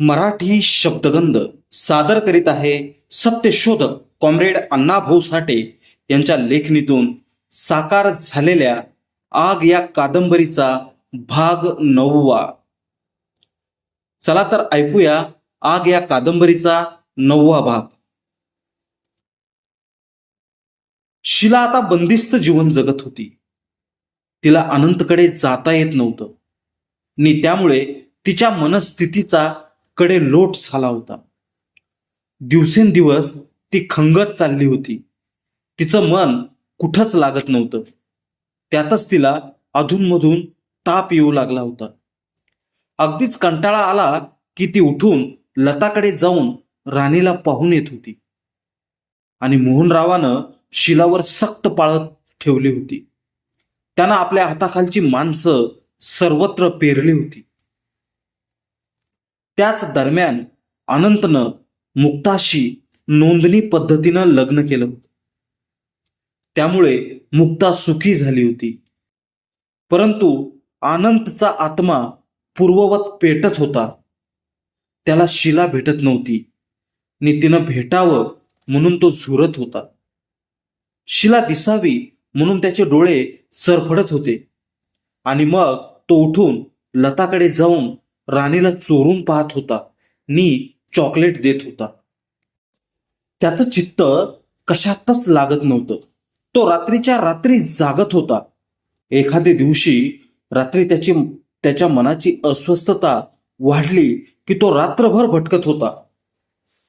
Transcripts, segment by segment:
मराठी शब्दगंध सादर करीत आहे सत्यशोधक कॉम्रेड अण्णाभाऊ साठे यांच्या लेखणीतून साकार झालेल्या आग या कादंबरीचा भाग नववा. चला तर ऐकूया आग या कादंबरीचा नववा भाग. शिला आता बंदिस्त जीवन जगत होती. तिला अनंतकडे जाता येत नव्हतं. नि त्यामुळे तिच्या मनस्थितीचा कडे लोट झाला होता. दिवसेंदिवस ती खंगत चालली होती. तिचं मन कुठंच लागत नव्हतं. त्यातच तिला अधूनमधून ताप येऊ लागला होता. अगदीच कंटाळा आला की ती उठून लताकडे जाऊन राणीला पाहून येत होती. आणि मोहनरावानं शिलावर सक्त पाळत ठेवली होती. त्यानं आपल्या हाताखालची माणसं सर्वत्र पेरली होती. त्याच दरम्यान अनंतनं मुक्ताशी नोंदणी पद्धतीनं लग्न केलं होतं. त्यामुळे मुक्ता सुखी झाली होती. परंतु अनंतचा आत्मा पूर्ववत पेटत होता. त्याला शिला भेटत नव्हती. आणि तिनं भेटावं म्हणून तो झुरत होता. शिला दिसावी म्हणून त्याचे डोळे सरफडत होते. आणि मग तो उठून लताकडे जाऊन राणीला चोरून पाहत होता. नी चॉकलेट देत होता. त्याचं चित्त कशातच लागत नव्हतं. तो रात्रीच्या रात्री जागत होता. एखाद्या दिवशी रात्री त्याची त्याच्या मनाची अस्वस्थता वाढली की तो रात्रभर भटकत होता.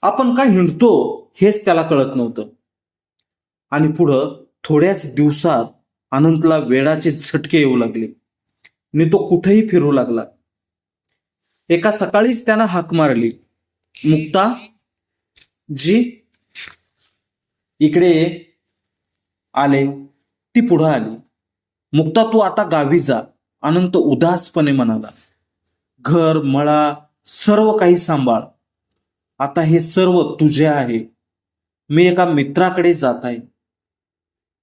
आपण काय हिंडतो हेच त्याला कळत नव्हतं. आणि पुढं थोड्याच दिवसात अनंतला वेळाचे झटके येऊ लागले. मी तो कुठेही फिरू लागला. एका सकाळीच त्यानं हाक मारली. मुक्ता जी इकडे आले. ती पुढं आली. मुक्ता तू आता गावी जा. अनंत उदासपणे म्हणाला घर मळा सर्व काही सांभाळ. आता हे सर्व तुझे आहे. मी एका मित्राकडे जात आहे.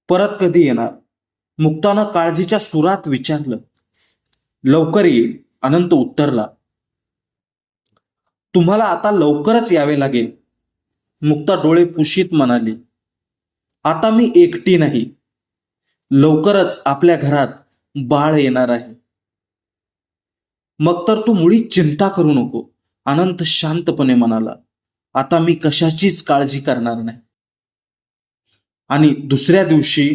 परत कधी येणार? मुक्तानं काळजीच्या सुरात विचारलं. लवकर येईल अनंत उत्तरला तुम्हाला आता लवकरच यावे लागेल. मुक्ता डोळे पुशीत म्हणाली आता मी एकटी नाही. लवकरच आपल्या घरात बाळ येणार आहे. मग तर तू मुळी चिंता करू नको अनंत शांतपणे म्हणाला आता मी कशाचीच काळजी करणार नाही. आणि दुसऱ्या दिवशी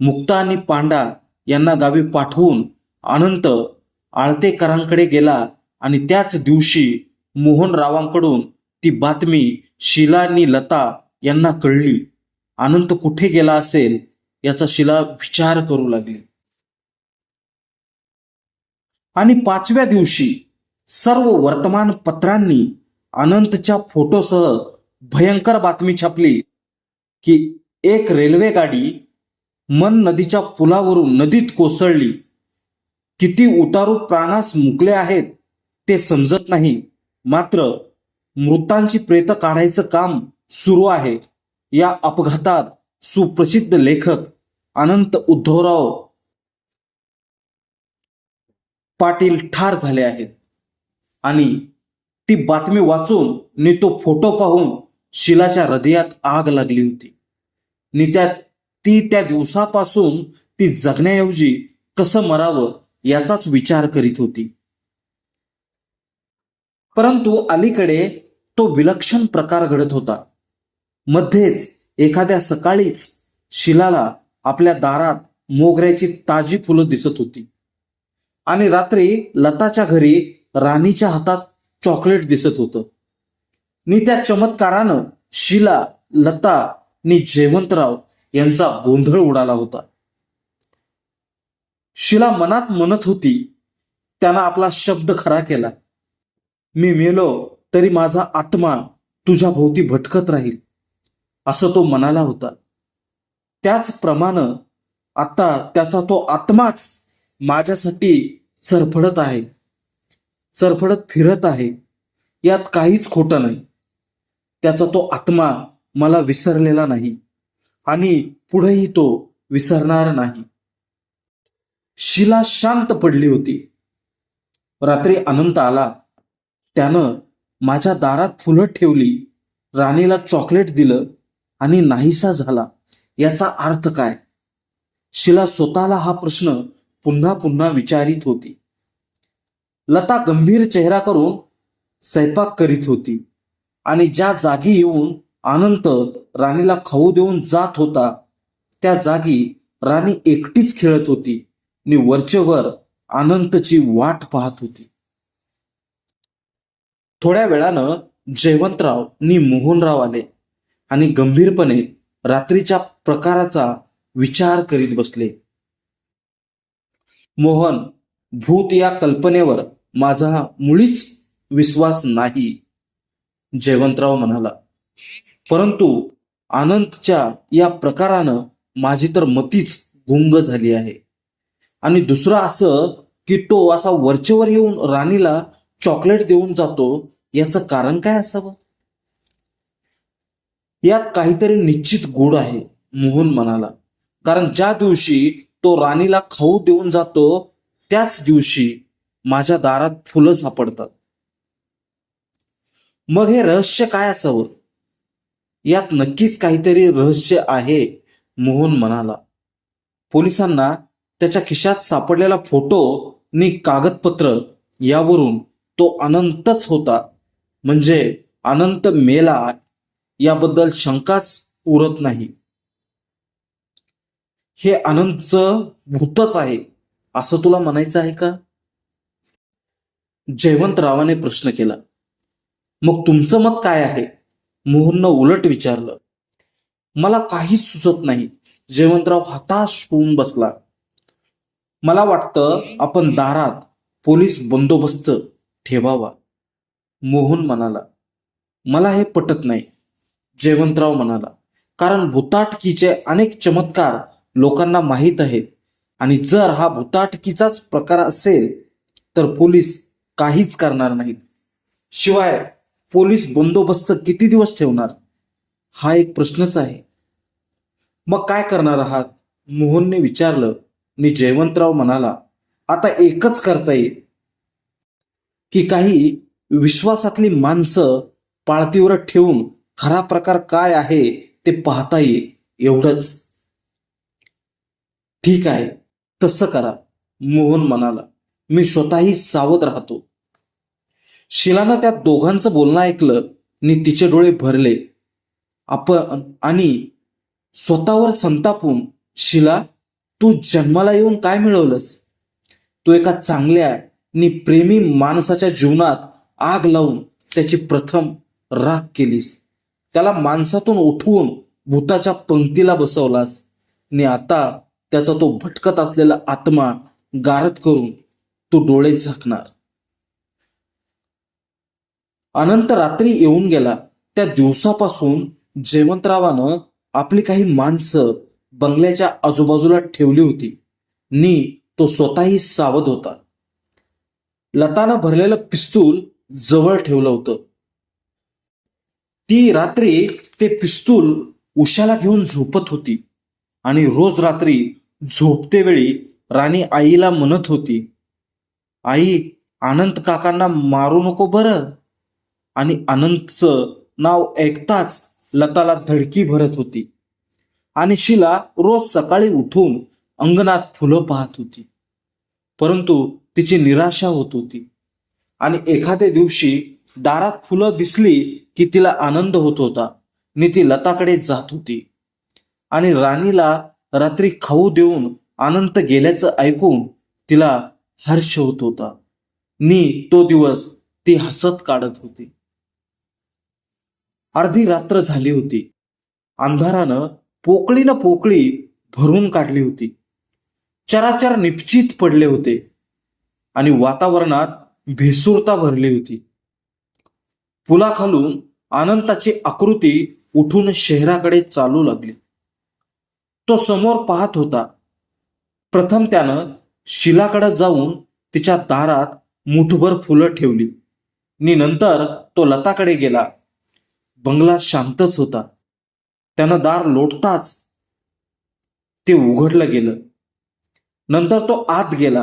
मुक्ता आणि पांडा यांना गावी पाठवून अनंत आळतेकरांकडे गेला आणि त्याच दिवशी मोहनरावांकडून ती बातमी शिला आणि लता यांना कळली. अनंत कुठे गेला असेल याचा शिला विचार करू लागली. आणि पाचव्या दिवशी सर्व वर्तमानपत्रांनी अनंतच्या फोटोसह भयंकर बातमी छापली की एक रेल्वे गाडी मन नदीच्या पुलावरून नदीत कोसळली. किती उतारू प्राणास मुकले आहेत ते समजत नाही. मात्र मृतांची प्रेत काढायचं काम सुरू आहे. या अपघातात सुप्रसिद्ध लेखक अनंत उद्धवराव पाटील ठार झाले आहेत. आणि ती बातमी वाचून नि तो फोटो पाहून शिलाच्या हृदयात आग लागली होती. नि त्या ती त्या दिवसापासून ती जगण्याऐवजी कसं मरावं याचाच विचार करीत होती. परंतु अलीकडे तो विलक्षण प्रकार घडत होता. मध्येच एखाद्या सकाळीच शिलाला आपल्या दारात मोगऱ्याची ताजी फुलं दिसत होती. आणि रात्री लताच्या घरी राणीच्या हातात चॉकलेट दिसत होतं. नि त्या चमत्कारानं शिला लता नि जयवंतराव यांचा गोंधळ उडाला होता. शिला मनात म्हणत होती त्यानं आपला शब्द खरा केला. मी मेलो तरी माझा आत्मा तुझ्या भोवती भटकत राहील असं तो मनाला होता. त्याचप्रमाणे आता त्याचा तो आत्माच माझ्यासाठी चरफडत आहे चरफडत फिरत आहे यात काहीच खोटं नाही. त्याचा तो आत्मा मला विसरलेला नाही आणि पुढेही तो विसरणार नाही. शिला शांत पडली होती. रात्री अनंत आला. त्यानं माझ्या दारात फुलं ठेवली राणीला चॉकलेट दिलं आणि नाहीसा झाला. याचा अर्थ काय? शिला स्वतःला हा प्रश्न पुन्हा पुन्हा विचारित होती. लता गंभीर चेहरा करून स्वयंपाक करीत होती आणि ज्या जागी येऊन अनंत राणीला खाऊ देऊन जात होता त्या जागी राणी एकटीच खेळत होती आणि वरचेवर अनंतची वाट पाहत होती. थोड्या वेळानं जयवंतराव नि मोहनराव आले आणि गंभीरपणे रात्रीच्या प्रकाराचा विचार करीत बसले. मोहन भूत या कल्पनेवर माझा मुळीच विश्वास नाही जयवंतराव म्हणाला. परंतु अनंतच्या या प्रकारानं माझी तर मतीच गुंग झाली आहे. आणि दुसरं असं की तो असा वरचेवर येऊन राणीला चॉकलेट देऊन जातो याचं कारण काय असावं? यात काहीतरी निश्चित गुड आहे मोहन म्हणाला. कारण ज्या दिवशी तो राणीला खाऊ देऊन जातो त्याच दिवशी माझ्या दारात फुलं सापडतात. मग हे रहस्य काय असावं? यात नक्कीच काहीतरी रहस्य आहे मोहन म्हणाला. पोलिसांना त्याच्या खिशात सापडलेला फोटो आणि कागदपत्र यावरून तो अनंतच होता. म्हणजे अनंत मेला याबद्दल शंकाच उरत नाही. हे अनंतचं भूतच आहे. असं तुला म्हणायचं आहे का? जयवंतरावाने प्रश्न केला. मग तुमचं मत काय आहे? मोहननं उलट विचारलं. मला काहीच सुचत नाही. जयवंतराव हताश होऊन बसला. मला वाटतं आपण दारात पोलीस बंदोबस्त ठेवावा. मोहन म्हणाला मला हे पटत नाही जयवंतराव म्हणाला कारण भूताटकीचे अनेक चमत्कार लोकांना माहीत आहेत आणि जर हा भूताटकीचाच प्रकार असेल तर पोलीस काहीच करणार नाहीत. शिवाय पोलीस बंदोबस्त किती दिवस ठेवणार? हा एक प्रश्नच आहे. मग काय करणार आहात? मोहनने विचारलं. आणि जयवंतराव म्हणाला आता एकच करता येईल. की काही विश्वासातली माणसं पाळतीवर ठेवून खरा प्रकार काय आहे ते पाहता येईल एवढंच. ठीक आहे तसं करा मोहन म्हणाला. मी स्वतःही सावध राहतो. शिलानं त्या दोघांचं बोलणं ऐकलं आणि तिचे डोळे भरले. आपण आणि स्वतःवर संतापून शिला तू जन्माला येऊन काय मिळवलंस? तू एका चांगल्या आणि प्रेमी माणसाच्या जीवनात आग लावून त्याची प्रथम राख केलीस. त्याला माणसातून उठवून भूताच्या पंक्तीला बसवलास. आणि आता त्याचा तो भटकत असलेला आत्मा गारद करून तू डोळे झाकणार. अनंत रात्री येऊन गेला. त्या दिवसापासून जयवंतरावानं आपली काही माणसं बंगल्याच्या आजूबाजूला ठेवली होती. नी तो स्वतःही सावध होता. लतानं भरलेलं पिस्तूल जवळ ठेवलं होतं. ती रात्री ते पिस्तूल उशाला घेऊन झोपत होती आणि रोज रात्री झोपते वेळी राणी आईला म्हणत होती आई अनंत काकांना मारू नको बरं. आणि अनंतचं नाव ऐकताच लताला धडकी भरत होती. आणि शिला रोज सकाळी उठून अंगणात फुलं पाहत होती. परंतु तिची निराशा होत होती. आणि एखाद्या दिवशी दारात फुलं दिसली की तिला आनंद होत होता. मी ती लताकडे जात होती. आणि राणीला रात्री खाऊ देऊन अनंत गेल्याचं ऐकून तिला हर्ष होत होता. नी तो दिवस ती हसत काढत होती. अर्धी रात्र झाली होती. अंधारानं पोकळीनं पोकळी भरून काढली होती. चराचर निपचित पडले होते. आणि वातावरणात भेसुरता भरली होती. पुलाखालून अनंताची आकृती उठून शहराकडे चालू लागली. तो समोर पाहत होता. प्रथम त्यानं शिलाकडे जाऊन तिच्या दारात मुठभर फुलं ठेवली. आणि नंतर तो लताकडे गेला. बंगला शांतच होता. त्यानं दार लोटताच ते उघडलं गेलं. नंतर तो आत गेला.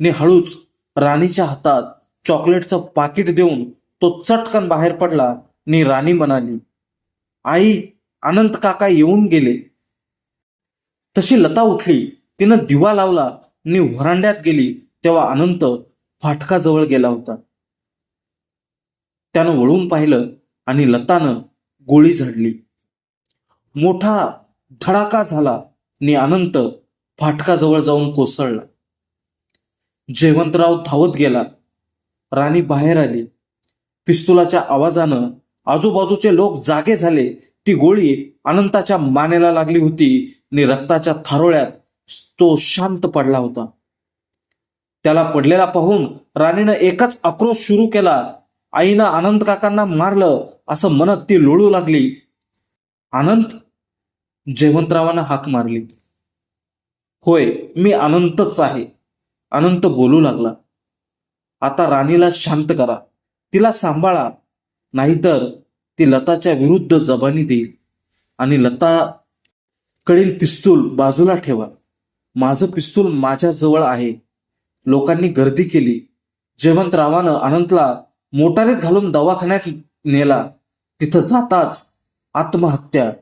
आणि हळूच राणीच्या हातात चॉकलेटचं पाकिट देऊन तो चटकन बाहेर पडला आणि राणी म्हणाली आई अनंत काका येऊन गेले. तशी लता उठली तिनं दिवा लावला आणि व्हरांड्यात गेली तेव्हा अनंत फाटकाजवळ गेला होता. त्यानं वळून पाहिलं आणि लतानं गोळी झडली. मोठा धडाका झाला आणि अनंत फाटकाजवळ जाऊन कोसळला. जयवंतराव धावत गेला. राणी बाहेर आली. पिस्तुलाच्या आवाजानं आजूबाजूचे लोक जागे झाले. ती गोळी अनंताच्या मानेला लागली होती आणि रक्ताच्या थारोळ्यात तो शांत पडला होता. त्याला पडलेला पाहून राणीनं एकच आक्रोश सुरू केला. आईनं अनंत काकांना मारलं असं म्हणत ती लोळू लागली. अनंत जयवंतरावानं हाक मारली. होय मी अनंतच आहे. अनंत बोलू लागला. आता राणीला शांत करा. तिला सांभाळा. नाहीतर ती लताच्या विरुद्ध जबानी देईल. आणि लता कडील पिस्तूल बाजूला ठेवा. माझं पिस्तूल माझ्याजवळ आहे. लोकांनी गर्दी केली. जयवंतरावानं अनंतला मोटारीत घालून दवाखान्यात नेला. तिथं जाताच आत्महत्या.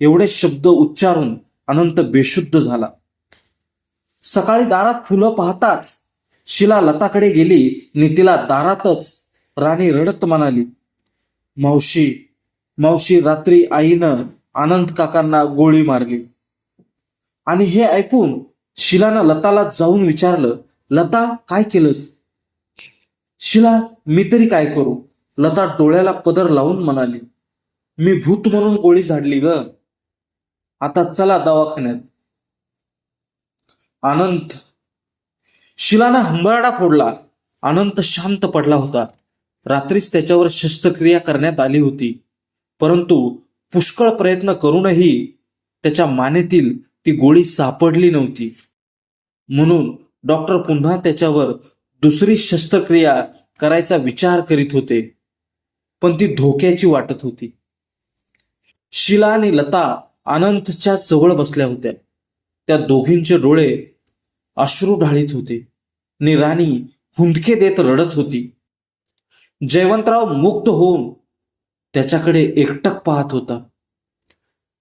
एवढे शब्द उच्चारून अनंत बेशुद्ध झाला. सकाळी दारात फुलं पाहताच शिला लताकडे गेली नितीला तिला दारातच राणी रडत म्हणाली मावशी मावशी रात्री आईनं आनंद काकांना गोळी मारली. आणि हे ऐकून शिलानं लताला जाऊन विचारलं लता काय केलंस? शिला मी तरी काय करू? लता डोळ्याला पदर लावून म्हणाली मी भूत म्हणून गोळी झाडली ग. आता चला दवाखान्यात. अनंत. शिलानं हंबरडा फोडला. अनंत शांत पडला होता. रात्रीच त्याच्यावर शस्त्रक्रिया करण्यात आली होती. परंतु पुष्कळ प्रयत्न करूनही त्याच्या मानेतील ती गोळी सापडली नव्हती. म्हणून डॉक्टर पुन्हा त्याच्यावर दुसरी शस्त्रक्रिया करायचा विचार करीत होते. पण ती धोक्याची वाटत होती. शिला आणि लता अनंतच्या जवळ बसल्या होत्या. त्या दोघींचे डोळे अश्रू ढाळीत होते. आणि राणी हुंदके देत रडत होती. जयवंतराव मुक्त होऊन त्याच्याकडे एकटक पाहत होता.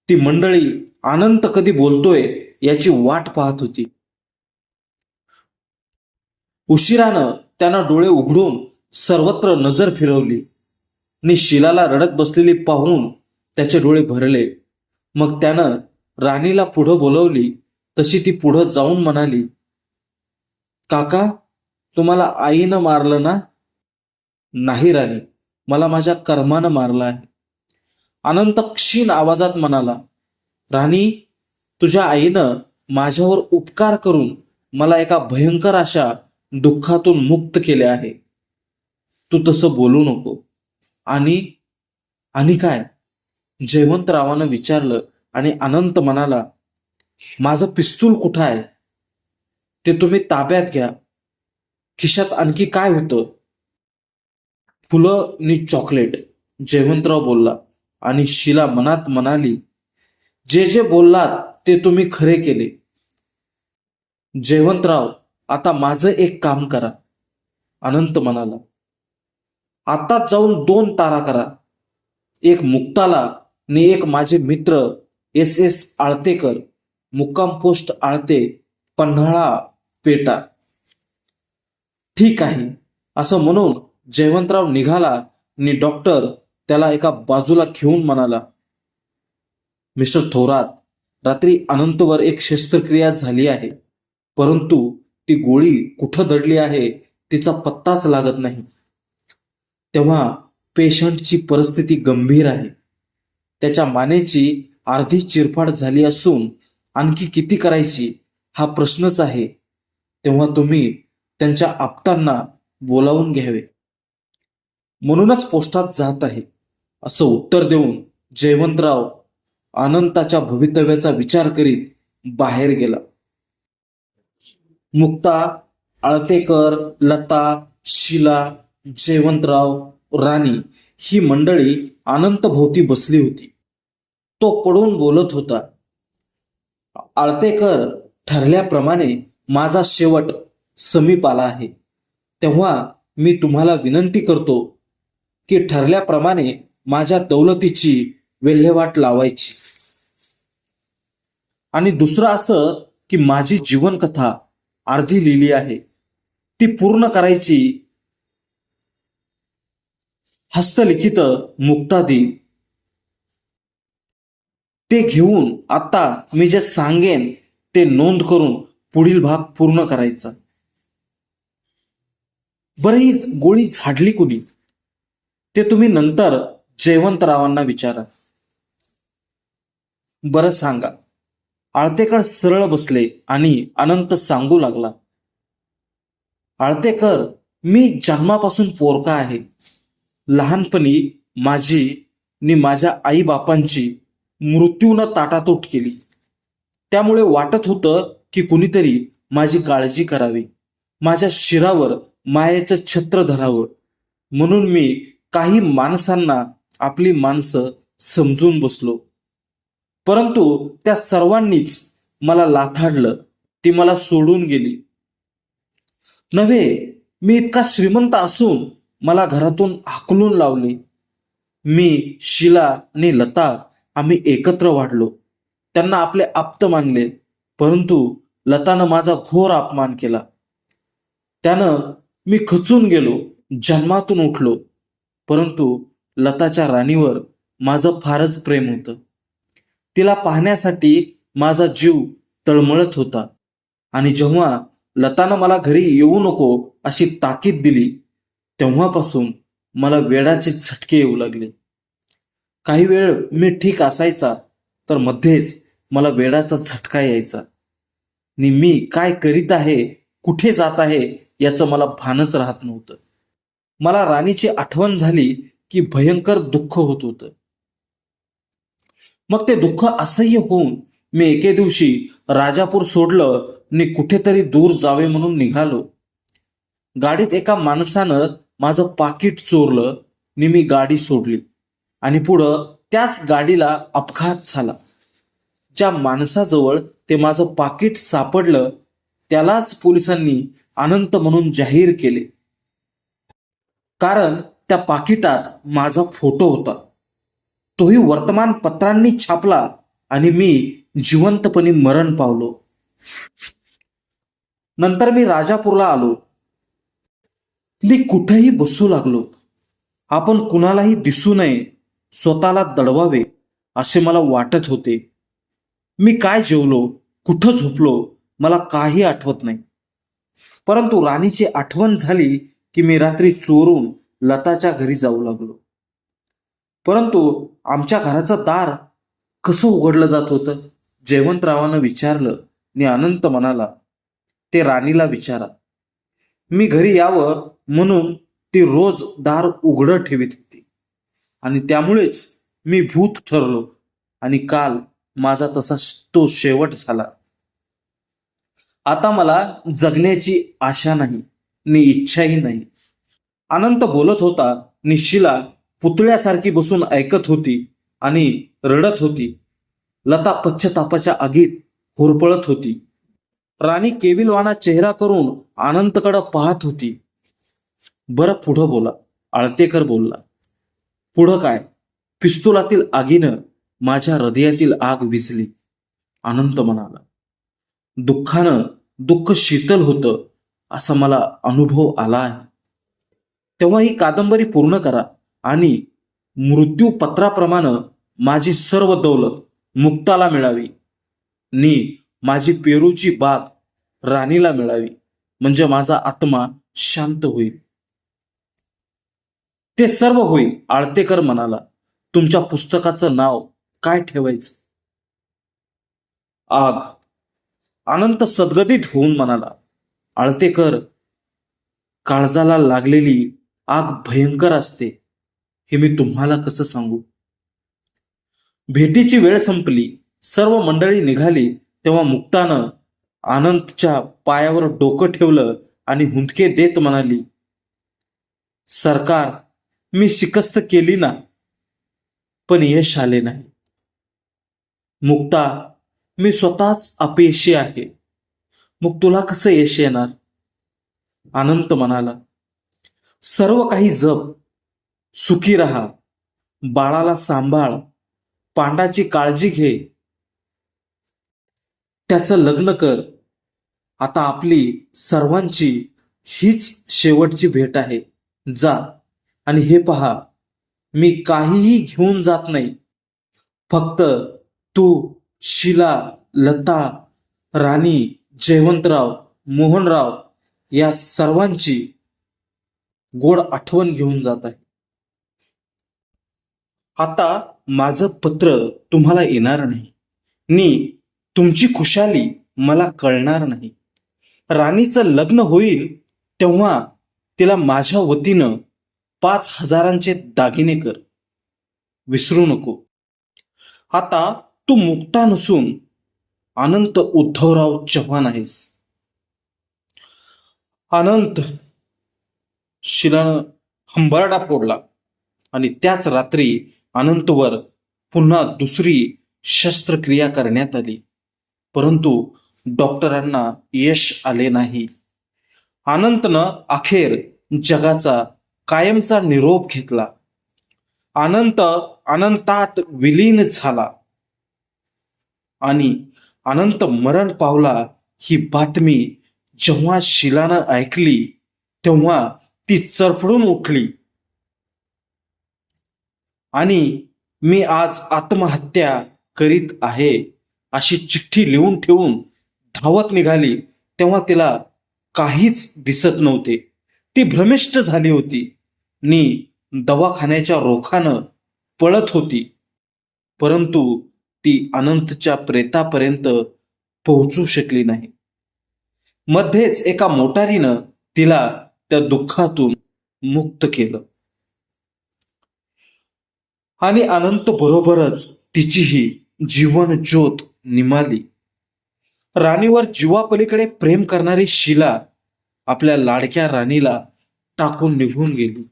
ती मंडळी अनंत कधी बोलतोय याची वाट पाहत होती. उशिरानं त्यानं डोळे उघडून सर्वत्र नजर फिरवली. आणि शिलाला रडत बसलेली पाहून त्याचे डोळे भरले. मग त्यानं राणीला पुढं बोलवली तशी ती पुढं जाऊन म्हणाली काका तुम्हाला आईनं मारलं ना? नाही राणी मला माझ्या कर्मानं मारलं आहे. अनंत क्षीण आवाजात म्हणाला राणी तुझ्या आईनं माझ्यावर उपकार करून मला एका भयंकर अशा दुःखातून मुक्त केले आहे. तू तसं बोलू नको. आणि आणि काय? जयवंतरावानं विचारलं आणि अनंत म्हणाला माझं पिस्तूल कुठं आहे? ते तुम्ही ताब्यात घ्या. खिशात आणखी काय होतं? फुलं नि चॉकलेट जयवंतराव बोलला. आणि शिला मनात म्हणाली जे जे बोललात ते तुम्ही खरे केले. जयवंतराव आता माझं एक काम करा. अनंत म्हणाला आता जाऊन दोन तारा करा. एक मुक्ताला आणि एक माझे मित्र एस एस आळतेकर. मुक्काम पोस्ट आळते पन्हाळा पेटा. ठीक आहे असं म्हणून जयवंतराव निघाला आणि डॉक्टर त्याला एका बाजूला घेऊन म्हणाला मिस्टर थोरात रात्री अनंतवर एक शस्त्रक्रिया झाली आहे परंतु ती गोळी कुठं दडली आहे तिचा पत्ताच लागत नाही. तेव्हा पेशंटची परिस्थिती गंभीर आहे. त्याच्या मानेची अर्धी चिरफाड झाली असून आणखी किती करायची हा प्रश्नच आहे. तेव्हा तुम्ही त्यांच्या आप्तांना बोलावून घ्यावे. म्हणूनच पोस्टात जात आहे असं उत्तर देऊन जयवंतराव अनंताच्या भवितव्याचा विचार करीत बाहेर गेला. मुक्ता आळतेकर लता शिला जयवंतराव राणी ही मंडळी अनंत भोवती बसली होती. तो पडून बोलत होता आळतेकर ठरल्याप्रमाणे माझा शेवट समीप आला आहे. तेव्हा मी तुम्हाला विनंती करतो की ठरल्याप्रमाणे माझ्या दौलतीची विल्हेवाट लावायची. आणि दुसरं असं की माझी जीवनकथा अर्धी लिहिली आहे. ती पूर्ण करायची हस्तलिखित मुक्तादी. ते घेऊन आता मी जे सांगेन ते नोंद करून पुढील भाग पूर्ण करायचा. बरं ही गोळी झाडली कुणी? ते तुम्ही नंतर जयवंतरावांना विचारा. बरं सांगा. आळतेकर सरळ बसले आणि अनंत सांगू लागला. आळतेकर मी जन्मापासून पोरका आहे. लहानपणी माझी नि माझ्या आई बापांची मृत्यूनं ताटातूट केली. त्यामुळे वाटत होतं की कुणीतरी माझी काळजी करावी. माझ्या शिरावर मायेचं छत्र धरावं. म्हणून मी काही माणसांना आपली माणसं समजून बसलो. परंतु त्या सर्वांनीच मला लाथाडलं. ती मला सोडून गेली. नव्हे मी इतका श्रीमंत असून मला घरातून हाकलून लावले. मी शिला आणि लता आम्ही एकत्र वाढलो. त्यांना आपले आप्त मानले. परंतु लतानं माझा घोर अपमान केला. त्यानं मी खचून गेलो जन्मातून उठलो परंतु लताच्या राणीवर माझं फारच प्रेम होतं. तिला पाहण्यासाठी माझा जीव तळमळत होता आणि जेव्हा लतानं मला घरी येऊ नको अशी ताकीद दिली तेव्हापासून मला वेळाचे झटके येऊ लागले. काही वेळ मी ठीक असायचा तर मध्येच मला वेळाचा झटका यायचा. आणि मी काय करीत आहे कुठे जात आहे याचं मला भानच राहत नव्हतं. मला राणीची आठवण झाली की भयंकर दुःख होत होतं. मग ते दुःख असह्य होऊन मी एके दिवशी राजापूर सोडलं आणि कुठेतरी दूर जावे म्हणून निघालो. गाडीत एका माणसानं माझं पाकिट चोरलं आणि मी गाडी सोडली. आणि पुढं त्याच गाडीला अपघात झाला. ज्या माणसाजवळ ते माझं पाकिट सापडलं त्यालाच पोलिसांनी अनंत म्हणून जाहीर केले. कारण त्या पाकिटात माझा फोटो होता. तोही वर्तमानपत्रांनी छापला आणि मी जिवंतपणे मरण पावलो. नंतर मी राजापूरला आलो. मी कुठेही बसू लागलो. आपण कुणालाही दिसू नये स्वतःला दडवावे असे मला वाटत होते. मी काय जेवलो? कुठं झोपलो? मला काही आठवत नाही. परंतु राणीची आठवण झाली की मी रात्री चोरून लताच्या घरी जाऊ लागलो. परंतु आमच्या घराचं दार कसं उघडलं जात होतं? जयवंतरावानं विचारलं. आणि अनंत म्हणाला ते राणीला विचारा. मी घरी यावं म्हणून ती रोज दार उघडं ठेवीत होती. आणि त्यामुळेच मी भूत ठरलो आणि काल माझा तसा तो शेवट झाला. आता मला जगण्याची आशा नाही मी इच्छाही नाही. अनंत बोलत होता निशिला पुतळ्यासारखी बसून ऐकत होती आणि रडत होती. लता पश्चतापाच्या आगीत होरपळत होती. राणी केविलवाना चेहरा करून अनंतकडं पाहत होती. बरं पुढं बोला आळतेकर बोलला. पुढं काय? पिस्तुलातील आगीनं माझ्या हृदयातील आग विझली. अनंत म्हणाला दुःखानं दुःख शीतल होतं असा मला अनुभव आला आहे. तेव्हा ही कादंबरी पूर्ण करा आणि मृत्यू पत्राप्रमाणे माझी सर्व दौलत मुक्ताला मिळावी. नी माझी पेरूची बाग राणीला मिळावी म्हणजे माझा आत्मा शांत होईल. ते सर्व होईल आळतेकर म्हणाला. तुमच्या पुस्तकाचं नाव काय ठेवायचं? आग. अनंत सद्गतीत होऊन म्हणाला आळतेकर काळजाला लागलेली आग भयंकर असते. हे मी तुम्हाला कसं सांगू? भेटीची वेळ संपली. सर्व मंडळी निघाली. तेव्हा मुक्तानं आनंदच्या पायावर डोकं ठेवलं आणि हुंदके देत म्हणाली सरकार मी शिकस्त केली ना पण यश आले नाही. मुक्ता मी स्वतःच अपयशी आहे. मग तुला कसं यश येणार? अनंत म्हणाला सर्व काही जप सुखी राहा बाळाला सांभाळ पांडाची काळजी घे. त्याचं लग्न कर. आता आपली सर्वांची हीच शेवटची भेट आहे. जा आणि हे पहा मी काहीही घेऊन जात नाही. फक्त तू शिला लता राणी जयवंतराव मोहनराव या सर्वांची गोड आठवण घेऊन जात आहे. आता माझं पत्र तुम्हाला येणार नाही. नी तुमची खुशाली मला कळणार नाही. राणीचं लग्न होईल तेव्हा तिला माझ्या वतीनं पाच हजारांचे दागिने कर. विसरू नको. आता तू मुक्ता नसून अनंत उद्धवराव चव्हाण आहेस. अनंत शिलानं हंबरडा फोडला आणि त्याच रात्री अनंतवर पुन्हा दुसरी शस्त्रक्रिया करण्यात आली. परंतु डॉक्टरांना यश आले नाही. अनंतनं अखेर जगाचा कायमचा निरोप घेतला. अनंत अनंतात विलीन झाला. आणि अनंत मरण पावला ही बातमी जेव्हा शिलानं ऐकली तेव्हा ती चरफडून उठली. आणि मी आज आत्महत्या करीत आहे अशी चिठ्ठी लिहून ठेवून धावत निघाली तेव्हा तिला काहीच दिसत नव्हते. ती भ्रमिष्ट झाली होती. नी दवाखान्याच्या रोखानं पळत होती. परंतु ती अनंतच्या प्रेतापर्यंत पोहोचू शकली नाही. मध्येच एका मोटारीनं तिला त्या दुःखातून मुक्त केलं. आणि अनंत बरोबरच तिचीही जीवन ज्योत निमाली. राणीवर जीवापलीकडे प्रेम करणारी शिला आपल्या लाडक्या राणीला टाकून निघून गेली.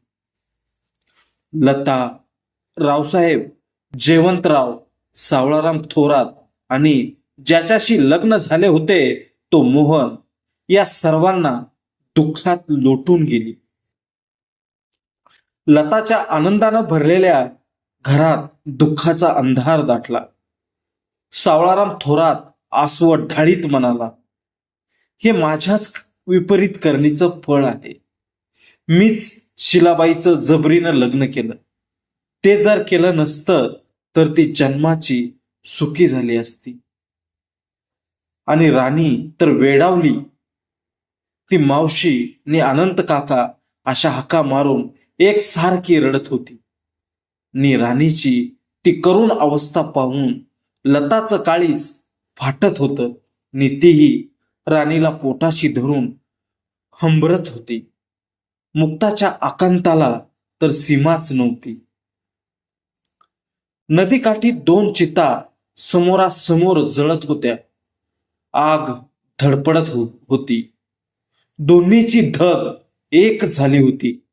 लता रावसाहेब जयवंतराव सावळाराम थोरात आणि ज्याच्याशी लग्न झाले होते तो मोहन या सर्वांना दुःखात लोटून गेली. लताच्या आनंदानं भरलेल्या घरात दुःखाचा अंधार दाटला. सावळाराम थोरात आसव ढाळीत म्हणाला हे माझ्याच विपरीत करणीचं फळ आहे. मीच शिलाबाईचं जबरीनं लग्न केलं. ते जर केलं नसतं तर ती जन्माची सुखी झाली असती. आणि राणी तर वेडावली. ती मावशी आणि अनंत काका अशा हका मारून एक सारखी रडत होती. नि राणीची ती करुण अवस्था पाहून लताचं काळीच फाटत होतं नि तीही राणीला पोटाशी धरून हंबरत होती. मुक्ताच्या आकांताला तर सीमाच नव्हती. नदीकाठी दोन चिता समोरासमोर जळत होत्या. आग धडपडत हो- होती. दोन्हीची धग एक झाली होती.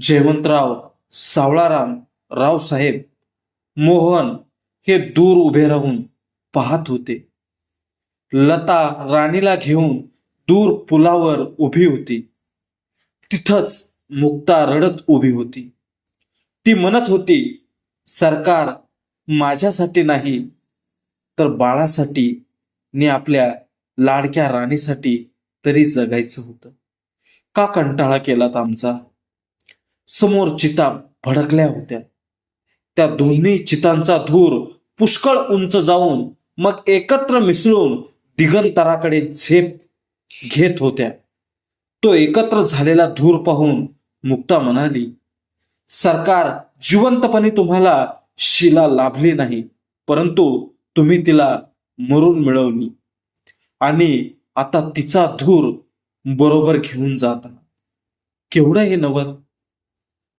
जयवंतराव सावळाराम रावसाहेब मोहन हे दूर उभे राहून पाहत होते. लता राणीला घेऊन दूर पुलावर उभी होती. तिथंच मुक्ता रडत उभी होती. ती म्हणत होती सरकार माझ्यासाठी नाही तर बाळासाठी ने आपल्या लाडक्या राणीसाठी तरी जगायचं होतं. का कंटाळा केलात आमचा? समोर चिता भडकल्या होत्या. त्या दोन्ही चितांचा धूर पुष्कळ उंच जाऊन मग एकत्र मिसळून दिगंतराकडे झेप घेत होत्या. तो एकत्र झालेला धूर पाहून मुक्ता म्हणाली सरकार जिवंतपणे तुम्हाला शिला लाभली नाही परंतु तुम्ही तिला मरून मिळवली. आणि आता तिचा धूर बरोबर घेऊन जात केवढं हे नवल?